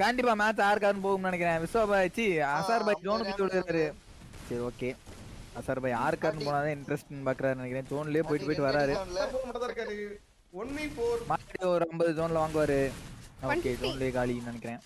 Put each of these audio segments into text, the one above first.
கண்டிப்பா மேட்ச் ஆறுக்காருன்னு போகும்னு நினைக்கிறேன். விஸ்வா பாய் சி அசார் பாய் ஜோனுக்கு விடுறாரு. சரி ஓகே அசார் பாய் ஆறுக்காருன்னு போனாதான் இன்ட்ரெஸ்ட் பாக்குறாரு நினைக்கிறேன். ஜோன்லயே போயிட்டு போயிட்டு வராரு. மறுபடியும் ஒரு ஐம்பது ஜோன்ல வாங்குவாரு. ஓகே ஜோன்லயே காலின்னு நினைக்கிறேன்.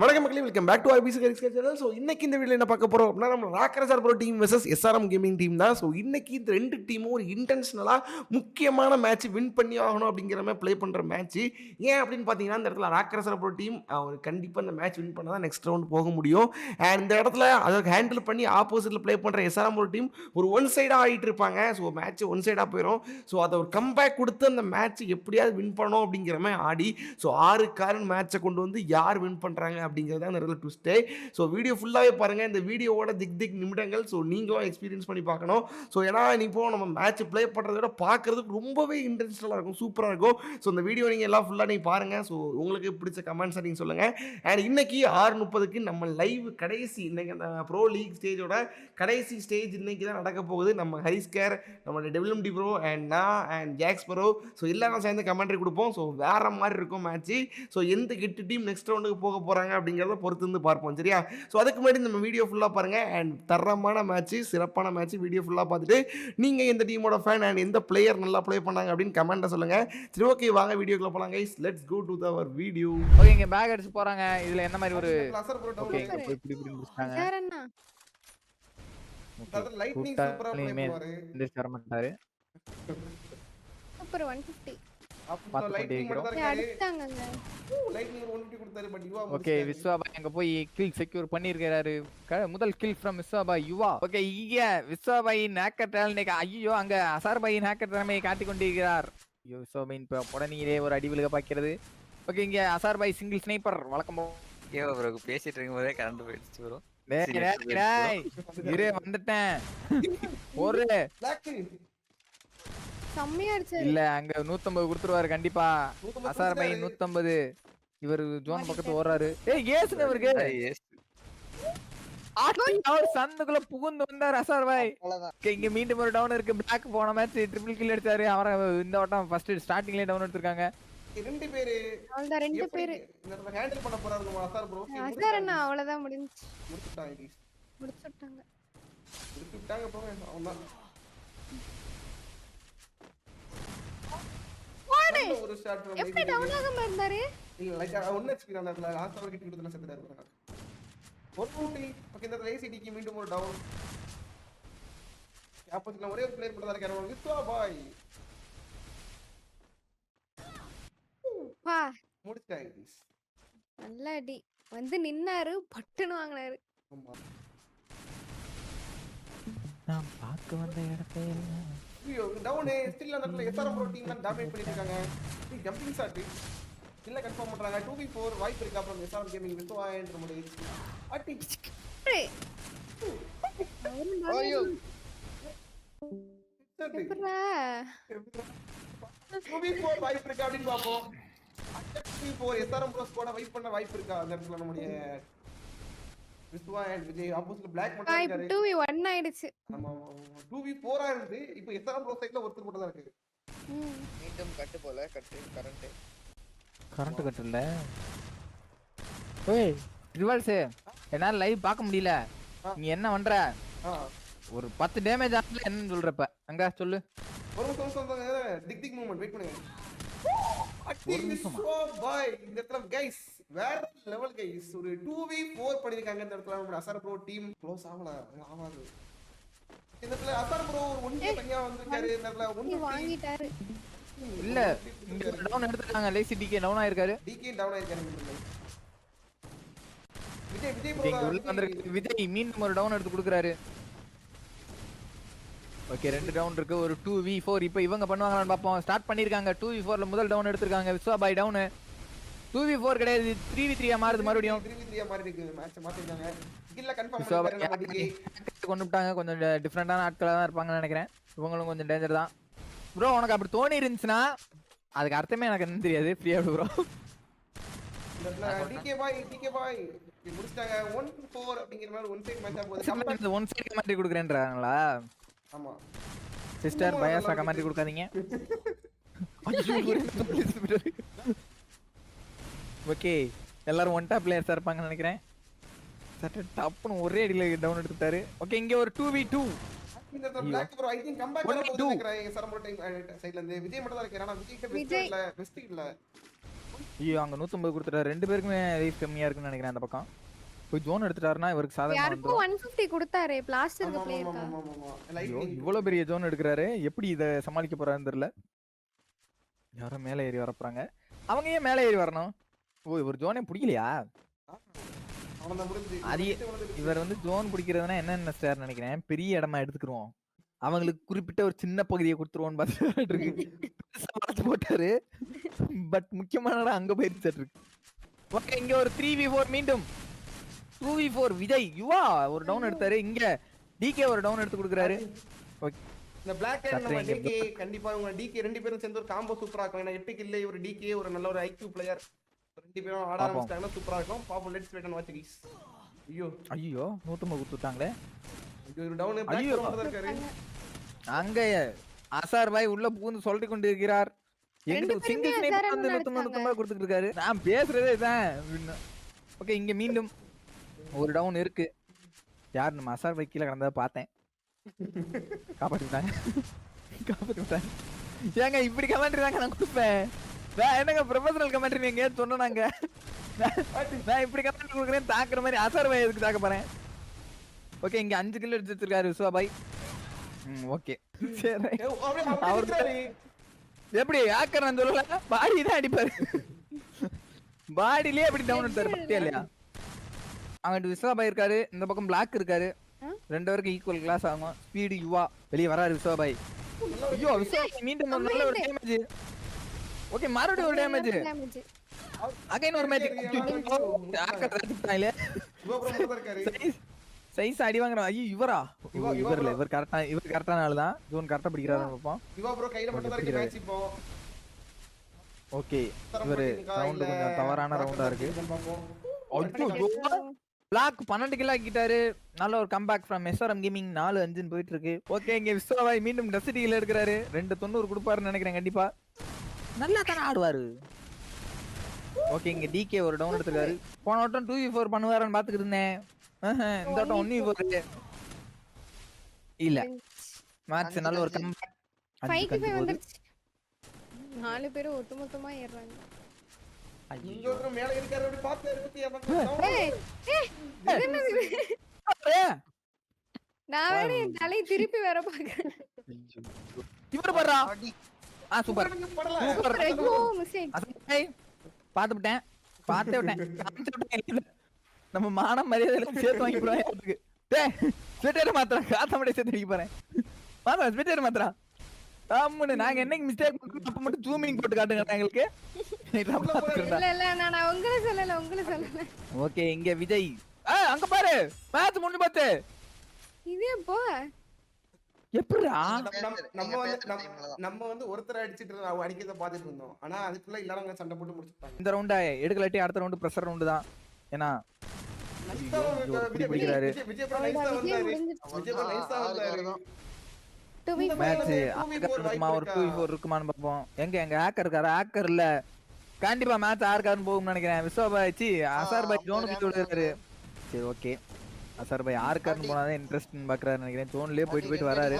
வணக்கம் மக்களே வெல்கம் பேக் டு ஐபிசி கரிக்ஸ் சேனல் ஸோ இன்னைக்கு இந்த வீடியோ என்ன பார்க்க போகிறோம் அப்படின்னா நம்ம ராக்கரசார் bro team versus SRM gaming team தான். ஸோ இன்னைக்கு இந்த ரெண்டு டீமும் ஒரு இன்டென்ஷனலாக முக்கியமான மேட்ச் வின் பண்ணி ஆகணும் அப்படிங்கிற மாதிரி ப்ளே பண்ணுற மேட்ச் ஏன் அப்படின்னு பார்த்தீங்கன்னா இந்த இடத்துல ராக்கரசார் ப்ரோ டீம் அவர் கண்டிப்பாக இந்த மேட்ச் வின் பண்ணால் தான் நெக்ஸ்ட் ரவுண்ட் போக முடியும். அண்ட் இந்த இடத்துல அதை ஹேண்டில் பண்ணி ஆப்போசிட்டில் ப்ளே பண்ணுற எஸ்ஆர்எம் ப்ரோ டீம் ஒரு ஒன் சைடாக ஆகிட்டு இருப்பாங்க. ஸோ மேட்ச் ஒன் சைடாக போயிடும் ஸோ அதை ஒரு கம்பேக் கொடுத்து அந்த மேட்ச் எப்படியாவது வின் பண்ணணும் அப்படிங்கிற மாதிரி ஆடி ஸோ ஆறு காரன் மேட்சை கொண்டு வந்து யார் வின் பண்ணுறாங்க அப்படிங்கிறது அந்த இடத்துல ட்விஸ்ட்டே ஸோ வீடியோ ஃபுல்லாகவே பாருங்கள் இந்த வீடியோவோட திக் திக் நிமிடங்கள். ஸோ நீங்களும் எக்ஸ்பீரியன்ஸ் பண்ணி பார்க்கணும். ஸோ ஏன்னா இப்போ நம்ம மேட்ச் ப்ளே பண்ணுறத விட பார்க்குறதுக்கு ரொம்பவே இன்ட்ரெஸ்டலாக இருக்கும். சூப்பராக இருக்கும். ஸோ இந்த வீடியோ நீங்கள் எல்லாம் ஃபுல்லாக நீங்கள் பாருங்கள் ஸோ உங்களுக்கு பிடிச்ச கமெண்ட்ஸை நீங்கள் சொல்லுங்கள் அண்ட் இன்னைக்கு ஆறு முப்பதுக்கு நம்ம லைவ் கடைசி இன்னைக்கு அந்த ப்ரோ லீக் ஸ்டேஜோட கடைசி ஸ்டேஜ் இன்னைக்கு தான் நடக்க போகுது. நம்ம ஹரிஸ்கேர் நம்மளோட டெவலம் டி ப்ரோ அண்ட் நான் அண்ட் ஜாக்ஸ் ப்ரோ ஸோ எல்லாரும் சேர்ந்து கமெண்ட்ரி கொடுப்போம். ஸோ வேறு மாதிரி இருக்கும் மேட்ச்சு ஸோ எந்த கெட்டு டீம் நெக்ஸ்ட் ரவுண்டுக்கு போக போகிறாங்க அப்படிங்கிறத பொறுத்திருந்து பார்ப்போம் சரியா? ஸோ அதுக்கு முன்னாடி நம்ம வீடியோ ஃபுல்லாக பாருங்கள் அண்ட் தரமான மேட்ச்சு சிறப்பான மேட்ச் வீடியோ ஃபுல்லாக பார்த்துட்டு நீங்கள் எந்த டீமோட ஃபேன் அண்ட் எந்த பிளேயர் நல்லா ப்ளே பண்ணாங்க அப்படின்னு கமெண்ட்டை சொல்லுங்கள் சரி ஓகே வாங்க வீடியோக்குள்ளே போகலாம் guys let's go to our video okay இங்கே பேக் அடிச்சு போகிறாங்க இதில் என்ன மாதிரி ஒரு ஓகே இப்படி இப்படி முடிச்சாங்க லைட்னிங் சூப்பரா ப்ளே பண்ணுவாரு சூப்பர் 150 ஓகே விஸ்வாபா அங்க போய் கில் செக்யூர் பண்ணிருக்காரு க- முதல் கில் ஃப்ரம் விஸ்வாபா யுவா. ஓகே இங்க விஸ்வாபாயின் ஹேக்கர் டேலண்ட் ஐயோ அங்க அசார்பாயின் ஹேக்கர் திறமையை காட்டிக் கொண்டிருக்கிறார். ஐயோ விஸ்வாபாயின் உடனே ஒரு அடி விழுக பார்க்கிறது. ஓகே இங்க அசார்பாய் சிங்கிள் ஸ்னைப்பர் வழக்கம் ப்ரோ பேசிட்டு இருக்கும்போதே கரண்ட் போயிடுச்சு ப்ரோ டேய், சரி, டேய், சரி, டேய். இரு வந்துட்டேன். ஒரு செம்மையா அடிச்சாரு இல்ல அங்க நூத்தம்பது கொடுத்துருவாரு கண்டிப்பா. அசார் பை நூத்தம்பது. இவர் ஜோன் பக்கத்து ஓடுறாரு. ஏய் ஏசுங்க இவருக்கு. அவர் சந்துக்குள்ள புகுந்து வந்தார் அசார் பாய். இங்க மீண்டும் ஒரு டவுன் இருக்கு. பிளாக் போன மேட்ச் ட்ரிபிள் கில் எடுத்தாரு அவரை இந்த வட்டம் ஃபர்ஸ்ட் ஸ்டார்டிங்லயே டவுன் எடுத்திருக்காங்க. ரெண்டு பேரு அவ்வளவுதான் ரெண்டு பேரு. இந்த இடத்துல ஹேண்டில் பண்ண போறாரு நம்ம அசார் ப்ரோ அசார் அண்ணா அவ்வளவுதான் முடிஞ்சுச்சு. முடிச்சுட்டாங்க போங்க போடு. நல்ல ஒரு ஷாட் from எப்படி ABD. டவுன் ஆகாம இருந்தாரு? இல்ல லைக் ஒன்னு எக்ஸ்பீரியன் அந்த இடத்துல லாஸ்ட் ஓவர் கிட்ட கொடுத்தல செத்துட்டாரு பாருங்க ஒரு ஊட்டி ஓகே இந்த இடத்துல ஏசிடிக்கு மீண்டும் ஒரு டவுன் ஆப்போசிட்ல ஒரே ஒரு பிளேயர் மட்டும் தான் இருக்காரு. பாய். பா. நல்ல அடி. வந்து நின்னாரு பட்டுன்னு வாங்கினாரு. ஆமா. நான் பார்க்க வந்த இடத்தை ஐயோ டவுன் ஸ்டில் அந்த இடத்துல எஸ்ஆர்எம் ப்ரோ டீம் தான் டாமினேட் பண்ணிட்டு இருக்காங்க ஜம்பிங் ஷாட் இல்ல கன்ஃபார்ம் பண்றாங்க. 2v4 வாய்ப்பு இருக்கா. அப்புறம் எஸ்ஆர்எம் கேமிங் வித்வா என்ற முடிவு அட்டி. ஐயோ. Down எப்படிடா? 2v4 வாய்ப்பு இருக்கா அப்படின்னு பாப்போம் 2v4 எஸ்ஆர்எம் ப்ரோ ஸ்குவாட வைப் பண்ண வாய்ப்பு இருக்கா? அந்த இடத்துல நம்முடைய வித்வா அண்ட் விஜய் ஆப்போசிட்ல பிளாக் மட்டும் இருக்காரு. டூ ஒன் ஆயிடுச்சு. ஆமா 2v4 ஆ இருந்து இப்போ எஸ்ஆர்எம் ப்ரோ சைடுல ஒருத்தர் மட்டும் தான் இருக்கு. ம். மீண்டும் கட்டு போல கட்டு கரண்ட் கரண்ட் கட் இல்ல. ஓய் ரிவல்ஸ் என்னால லைவ் பார்க்க முடியல. நீ என்ன பண்ற? ஒரு பத்து டேமேஜ் ஆகல என்னன்னு சொல்றப்ப. அங்க சொல்லு. ஒரு நிமிஷம் டிக் டிக் மூவ்மெண்ட் வெயிட் பண்ணுங்க ஒரு நிமிஷமா? விஸ்வா பாய் இந்த இடத்துல கைஸ் வேற லெவல் கைஸ் ஒரு 2v4 பண்ணிருக்காங்க இந்த இடத்துல. நம்ம அசர் ப்ரோ டீம் க்ளோஸ் ஆகல. ஆகாது. இந்த இடத்துல அசர் ப்ரோ ஒரு ஒன்று தனியா வந்திருக்காரு. இந்த இடத்துல ஒன்று வாங்கிட்டாரு. இல்ல இங்க டவுன் எடுத்துட்டாங்க. லேசி டிகே டவுன் ஆயிருக்காரு. டிகே டவுன் ஆயிருக்காரு. விஜய் விஜய் இங்க ப்ரோ உள்ள வந்திருக்கு விஜய் மீண்டும் ஒரு டவுன் எடுத்து கொடுக்குறாரு. ஓகே ரெண்டு டவுன் இருக்கு. ஒரு டூ வி ஃபோர் இப்போ இவங்க பண்ணுவாங்களான்னு பார்ப்போம். ஸ்டார்ட் பண்ணிருக்காங்க. டூ வி ஃபோர்ல முதல் டவுன் எடுத்திருக்காங்க. விஸ்வா பாய் டவுனு டூ வி ஃபோர் கிடையாது த்ரீ வி த்ரீயா மாறுது மறுபடியும். திரும்பி திரியா மாதிரி இருக்கு மேட்ச் மாத்திருக்காங்க கில்ல கன்ஃபார்ம் கொண்டு விட்டாங்க கொஞ்சம் டிஃப்ரெண்டான ஆட்களாக தான் இருப்பாங்கன்னு நினைக்கிறேன். இவங்களும் கொஞ்சம் டேஞ்சர் தான். ப்ரோ உனக்கு அப்படி தோணி இருந்துச்சுன்னா அதுக்கு அர்த்தமே எனக்கு என்ன தெரியாது. ஃப்ரீயா ப்ரோ இந்த இடத்துல டிகே பாய் டிகே பாய் முடிச்சிட்டாங்க. 1-4 அப்படிங்கிற மாதிரி ஒன் சைடு மேட்சா போகுது. Comeback- ஒன் சைடு கமெண்ட்ரி கொடுக்குறேன்றாங்களா? ஆமா. சிஸ்டர் பயாசா இருக்கு. கொடுக்காதீங்க. ஓகே எல்லாரும் ஒன் டாப் பிளேயர்ஸாக இருப்பாங்கன்னு நினைக்கிறேன். சட்ட டப்புன்னு ஒரே அடியில் டவுன் எடுத்துட்டாரு. ஓகே இங்கே ஒரு டூ வி டூ ஐயோ அங்க நூத்தம்பது கொடுத்துட்டாரு. ரெண்டு பேருக்குமே ரேஸ் இருக்குன்னு நினைக்கிறேன் அந்த பக்கம். போய் ஜோன் எடுத்துட்டாருன்னா இவருக்கு சாதகம் யாருக்கும் 150 கொடுத்தாரே. பிளாஸ்டர் பிளேயர் பெரிய ஜோன் எடுக்கறாரு. எப்படி இத சமாளிக்க போறாருன்னு தெரியல. யாரோ மேலே ஏறி வரப்பறாங்க அவங்க ஏன் மேலே ஏறி வரணும்? ஓ இவர் ஜோனே பிடிக்கலையா. அது. இவர் வந்து ஜோன் பிடிக்கிறதுனா என்னென்ன ஸ்டார் நினைக்கிறேன்? பெரிய இடமா எடுத்துக்கிறோம் அவங்களுக்கு குறிப்பிட்ட ஒரு சின்ன பகுதியை கொடுத்துருவோம்னு பார்த்து போட்டாரு. பட் முக்கியமான அங்க போயிருச்சு இருக்கு ஓகே இங்க ஒரு த்ரீ வி ஃபோர் மீண்டும். Two v four Vijay Yuva ஒரு டவுன் எடுத்தாரு. இங்க டிகே ஒரு டவுன் எடுத்து கொடுக்குறாரு. ஓகே. இந்த சட்டை நம்ம DK, கண்டிப்பா இவங்க DK ரெண்டு பேரும் சேர்ந்து ஒரு காம்போ சூப்பரா இருக்கும் ஏன்னா எட்டு கில்ல ஒரு டிகே ஒரு நல்ல ஒரு ஐக்யூ பிளேயர் ரெண்டு பேரும் ஆட. ஆரம்பிச்சிட்டாங்கன்னா சூப்பரா இருக்கும். பாப்போம் let's wait and watch guys ஐயோ. ஐயோ நூத்தம்பது கொடுத்துட்டாங்களே. ஐயோ ஒரு டவுன் ஐயோ. இருக்காரு. அங்க அசார் பாய் உள்ள புகுந்து சொல்லிட்டு கொண்டிருக்கிறார். பேருமே சிங்கிள் வந்து அடிச்சாங்க. நூத்தம்பது கொடுத்துட்டு இருக்காரு. நான் பேசுறதே இதான். ஓகே இங்க மீண்டும் ஒரு டவுன் இருக்கு. யார் நம்ம அசார் பாய் கீழே கிடந்ததை பார்த்தேன். காப்பாத்தி விட்டாங்க ஏங்க இப்படி கமெண்ட்ரி தாங்க நான் கொடுப்பேன். நான் என்னங்க ப்ரொஃபஷனல் கமெண்ட்ரி நீங்க ஏன் சொன்னாங்க நான் இப்படி கமெண்ட் கொடுக்குறேன் தாக்குற மாதிரி அசார் பாய் எதுக்கு தாக்க போறேன்? ஓகே இங்க அஞ்சு கிலோ எடுத்து வச்சிருக்காரு விஸ்வா பாய். ம் ஓகே சரி. அவர். எப்படி ஆக்கர் நான் சொல்லல? பாடி தான் அடிப்பாரு. பாடியிலே எப்படி டவுன் எடுத்தாரு பத்தியா இல்லையா? அங்கிட்டு விஸ்வாபாய் இருக்காரு இந்த பக்கம் பிளாக் இருக்காரு? ரெண்டு பேருக்கு ஈக்குவல் கிளாஸ் ஆகும். ஸ்பீடு யுவா. வெளியே வராரு விஸ்வாபாய் ஐயோ விஸ்வாபாய் மீண்டும் நல்ல ஒரு டேமேஜ் ஓகே மறுபடியும் ஒரு டேமேஜ் அகைன் ஒரு தான் இருக்காரு. சைஸ் அடி வாங்குறான் ஐயோ இவரா? இவா- இவா இவர் இல்ல. இவர் கரெக்டா இவர் கரெக்டான ஆளு தான் ஜோன் கரெக்டா பிடிக்கிறாரு பார்ப்போம் சிவா ப்ரோ கையில மட்டும் தான் இருக்கு. மேட்ச் இப்போ. ஓகே இவரு ரவுண்ட் கொஞ்சம் தவறான ரவுண்டா இருக்கு. ஐயோ, பிளாக் பன்னெண்டு கிலோ ஆக்கிட்டாரு. நல்ல ஒரு கம்பேக் ஃப்ரம் எஸ்ஆர்எம் கேமிங் நாலு அஞ்சுன்னு போயிட்டு இருக்கு. ஓகே இங்க விஸ்வாபாய் மீண்டும் டெசிட்டி கிலோ எடுக்கிறாரு. ரெண்டு தொண்ணூறு கொடுப்பாருன்னு நினைக்கிறேன் கண்டிப்பா. நல்லா தானே ஆடுவாரு? ஓகே இங்க டிகே ஒரு டவுன் எடுத்துருக்காரு. போன வட்டம் டூ வி ஃபோர் பண்ணுவாருன்னு பாத்துக்கிட்டு இருந்தேன். இந்த வட்டம் ஒன் வி ஃபோர் இல்ல. மேட்ச் நல்ல ஒரு கம்பேக் வந்துருச்சு. நாலு பேரும் ஒட்டுமொத்தமா மேல இருக்காரு அப்படி இருபத்தி இது? நான் வேற என் தலையை திருப்பி வேற பாக்குறேன் இவரு ஆ சூப்பர். சூப்பர். ஐயோ மிஸ்டேக் விட்டேன். நம்ம மானம் மரியாதை சேர்த்து வாங்கி போறோம் யாருக்கு டேய் ஸ்வெட்டர் மாத்திரம் காத்த மட்டும் சேர்த்து அடிக்க போறேன். மாத்திரம் ஸ்வெட்டர் மாத்திரம் ஆமாண்ணு நாங்க என்னைக்கு மிஸ்டேக் பண்ணுறோம் அப்ப மட்டும் ஜூமிங் போட்டு காட்டுங்க எங்களுக்கு. இல்ல இல்ல நான் உங்களை சொல்லல உங்களை சொல்லல. ஓகே இங்க விஜய். ஆ அங்க பாரு. மேட்ச் முடிஞ்சு பார்த்து இதே போ. எப்படிடா நம்ம வந்து நம்ம வந்து ஒருத்தர் அடிச்சிட்டு அவ அடிக்கிறத பாத்துட்டு இருந்தோம் ஆனா அதுக்குள்ள எல்லாரும் சண்டை போட்டு முடிச்சிட்டாங்க இந்த ரவுண்டா எடுக்கலாட்டி அடுத்த ரவுண்டு பிரஷர் ரவுண்டு தான் ஏன்னா இருக்குமான்னு பாப்போம் எங்க எங்க ஹேக்கர் இருக்காரு ஹேக்கர் இல்ல கண்டிப்பா மேட்ச் யாருக்காருன்னு போகும்னு நினைக்கிறேன் விஸ்வா பாய் சி அசார் பாய் ஜோனு சரி ஓகே சார் பை யாருக்காருன்னு போனா தான் இன்ட்ரெஸ்ட்னு பாக்குறாரு நினைக்கிறேன். ஜோன்லயே போயிட்டு போயிட்டு வராரு.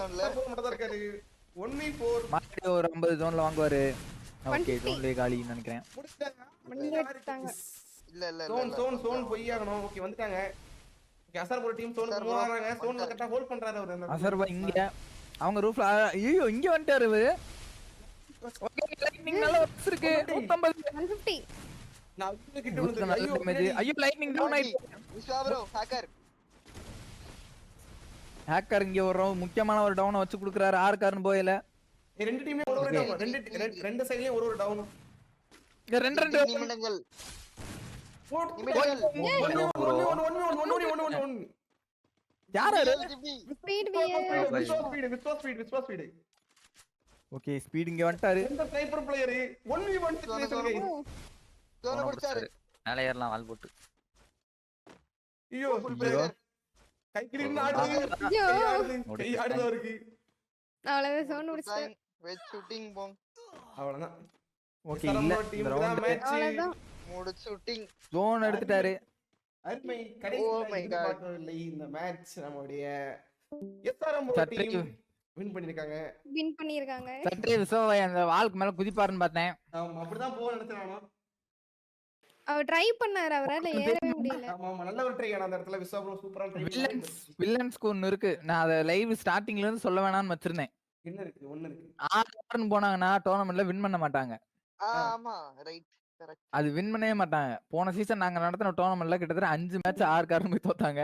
ஒரு ஐம்பது ஜோன்ல வாங்குவாரு. ஓகே ஜோன்லயே காலின்னு நினைக்கிறேன். இல்ல இல்ல சோன் சோன் சோன் போய் ஆகணும் ஓகே வந்துட்டாங்க. அசர் ஒரு டீம் சோன் போறாங்க சோன் அவர். அசர் இங்க அவங்க ரூஃப்ல ஐயோ இங்க வந்துட்டாரு இவரு. ஓகே லைட்னிங் இருக்கு. ஐயோ ஐயோ லைட்னிங் ஹேக்கர் இங்க வர்றோம் முக்கியமான ஒரு டவுன வச்சு குடுக்குறாரு. ஆறு கார்னு போயில ரெண்டு டீமே ஒரு ஒரு டவுன் ரெண்டு ரெண்டு சைடுலயும் ஒரு ஒரு டவுன் இங்க ரெண்டு ரெண்டு. நிமிடங்கள். ஓகே ஸ்பீட் இங்க வந்துட்டாரு. இந்த ஸ்னைப்பர் பிளேயர் 1v1 தோல மேல ஏறலாம் வால் போட்டு. ஐயோ. அவ்வளவுதான் சவுண்ட் முடிச்சிட்டேன். வெச் ஷூட்டிங் போங் அவ்வளவுதான். ஓகே இல்ல இந்த ரவுண்ட் மேட்ச் அவ்வளவுதான். முடிச்சு விட்டிங் ஜோன் எடுத்துட்டாரு. அருமை Oh my God. எதிர்பார்க்கவில்லை இந்த மேட்ச் நம்முடைய எஸ்ஆர்எம் டீம் வின் பண்ணிருக்காங்க வின் பண்ணிருக்காங்க சற்றே அந்த வாளுக்கு மேல குதிப்பாருன்னு பார்த்தேன். அப்படிதான் போக நினைச்சேன் அவர் ட்ரை பண்ணாரு அவரால ஏறவே முடியல. ஆமா நல்ல ஒரு ட்ரை அந்த இடத்துல. விஸ்வாபுரம் சூப்பரா ட்ரை வில்லன்ஸ் வில்லன்ஸ்க்கு ஒன்னு இருக்கு. நான் அதை லைவ் ஸ்டார்டிங்ல இருந்து சொல்ல வேணாம்னு வச்சிருந்தேன். என்ன இருக்கு? ஒண்ணு இருக்கு. ஆறு ஆறுன்னு போனாங்கன்னா டோர்னமெண்ட்ல வின் பண்ண மாட்டாங்க. ஆமா ரைட் கரெக்ட் அது வின் பண்ணவே மாட்டாங்க. போன சீசன் நாங்க நடத்தின டோர்னமெண்ட்ல கிட்டத்தட்ட அஞ்சு மேட்ச் ஆறு காரணம் போய் தோத்தாங்க.